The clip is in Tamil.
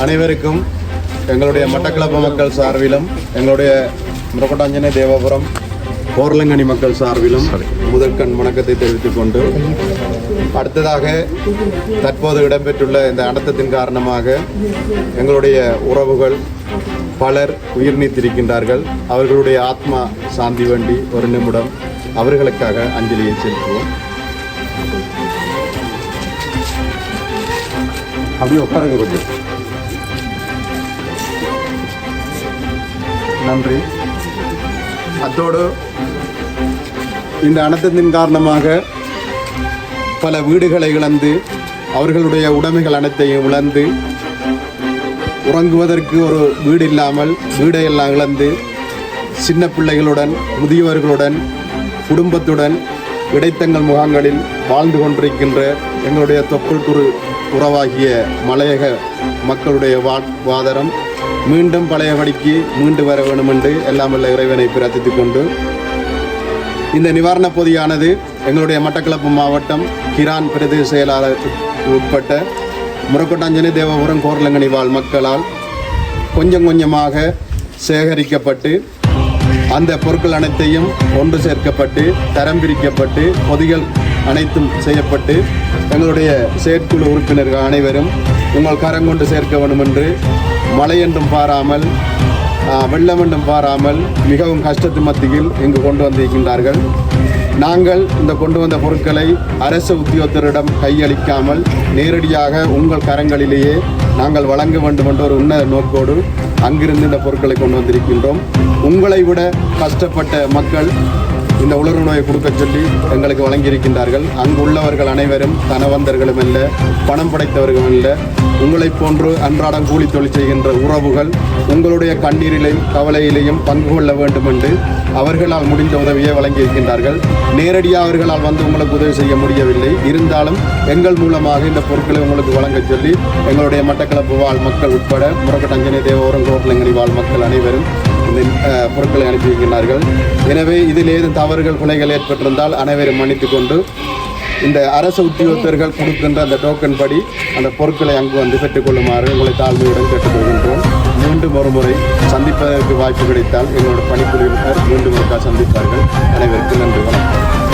அனைவருக்கும் எங்களுடைய மட்டக்களப்பு மக்கள் சார்பிலும் எங்களுடைய முரக்கொட்டாஞ்சனை தேவபுரம் போர்லங்கனி மக்கள் சார்பிலும் முதற்கண் வணக்கத்தை தெரிவித்துக் கொண்டு அடுத்ததாக தற்போது இடம்பெற்றுள்ள இந்த அனர்த்தத்தின் காரணமாக எங்களுடைய உறவுகள் பலர் உயிர் நீத்திருக்கின்றார்கள் அவர்களுடைய ஆத்மா சாந்தி வேண்டி ஒரு நிமிடம் அவர்களுக்காக அஞ்சலியை செலுத்துவோம். அப்படியே உட்காருங்க கொஞ்சம். நன்றி. அத்தோடு இந்த அனர்த்தத்தின் காரணமாக பல வீடுகளை இழந்து அவர்களுடைய உடைமைகள் அனைத்தையும் இழந்து உறங்குவதற்கு ஒரு வீடு இல்லாமல் வீடையெல்லாம் இழந்து சின்ன பிள்ளைகளுடன் முதியவர்களுடன் குடும்பத்துடன் இடைத்தங்கள் முகாங்களில் வாழ்ந்து கொண்டிருக்கின்ற எங்களுடைய தொப்புள் குறு உறவாகிய மலையக மக்களுடைய வாதரம் மீண்டும் பழையபடிக்கு மீண்டு வர வேண்டும் என்று எல்லாம் வல்ல இறைவனை பிரார்த்தித்துக் கொண்டு இந்த நிவாரணப் பொதியானது எங்களுடைய மட்டக்களப்பு மாவட்டம் கிரான் பிரதேச செயலாளர் உட்பட்ட முரக்கொட்டாஞ்சனி தேவபுரம் கோர்லங்கனி வாழ் மக்களால் கொஞ்சம் கொஞ்சமாக சேகரிக்கப்பட்டு அந்த பொருட்கள் அனைத்தையும் ஒன்று சேர்க்கப்பட்டு தரம் பிரிக்கப்பட்டு பொதிகள் அனைத்தும் செய்யப்பட்டு எங்களுடைய செயற்குழு உறுப்பினர்கள் அனைவரும் உங்கள் கரம் கொண்டு சேர்க்க வேண்டும் என்று மழை என்றும் பாராமல் வெள்ளம் என்றும் பாராமல் மிகவும் கஷ்டத்து மத்தியில் இங்கு கொண்டு வந்திருக்கின்றார்கள். நாங்கள் இந்த கொண்டு வந்த பொருட்களை அரசு உத்தியோகத்தரிடம் கையளிக்காமல் நேரடியாக உங்கள் கரங்களிலேயே நாங்கள் வழங்க வேண்டும் என்ற ஒரு உன்னத நோக்கோடு அங்கிருந்து இந்த பொருட்களை கொண்டு வந்திருக்கின்றோம். உங்களை விட கஷ்டப்பட்ட மக்கள் இந்த உலர் உணவை கொடுக்க சொல்லி எங்களுக்கு வழங்கியிருக்கின்றார்கள். அங்கு உள்ளவர்கள் அனைவரும் தனவந்தர்களும் அல்ல பணம் படைத்தவர்களும் அல்ல. உங்களைப் போன்று அன்றாடம் கூலி தொழில் செய்கின்ற உறவுகள் உங்களுடைய கண்ணீரிலையும் கவலையிலையும் பங்கு கொள்ள வேண்டும் என்று அவர்களால் முடிந்த உதவியை வழங்கியிருக்கின்றார்கள். நேரடியாக அவர்களால் வந்து உங்களுக்கு உதவி செய்ய முடியவில்லை. இருந்தாலும் எங்கள் மூலமாக இந்த பொருட்களை உங்களுக்கு வழங்கச் சொல்லி எங்களுடைய மட்டக்களப்பு வாழ் மக்கள் உட்பட முரக்கட்டஞ்சனி தேவோரம் கோட்டலங்கனி வாழ் மக்கள் அனைவரும் பொருட்களை அனுப்பி பொருட்களை எனவே இதில் ஏதும் தவறுகள் பிழைகள் ஏற்பட்டிருந்தால் அனைவரும் மன்னித்துக்கொண்டு இந்த அரசு உத்தியோகத்தர்கள் கொடுக்கின்ற அந்த டோக்கன் படி அந்த பொருட்களை அங்கு வந்து பெற்றுக்கொள்ளுமாறு உங்களை தாழ்மையுடன் கேட்டுக்கொள்கின்றோம் மீண்டும் ஒரு முறை சந்திப்பதற்கு வாய்ப்பு கிடைத்தால் எங்களோட பணிபுரியினர் மீண்டும் ஒருக்கா சந்திப்பார்கள். அனைவருக்கும் நன்றி வணக்கம்.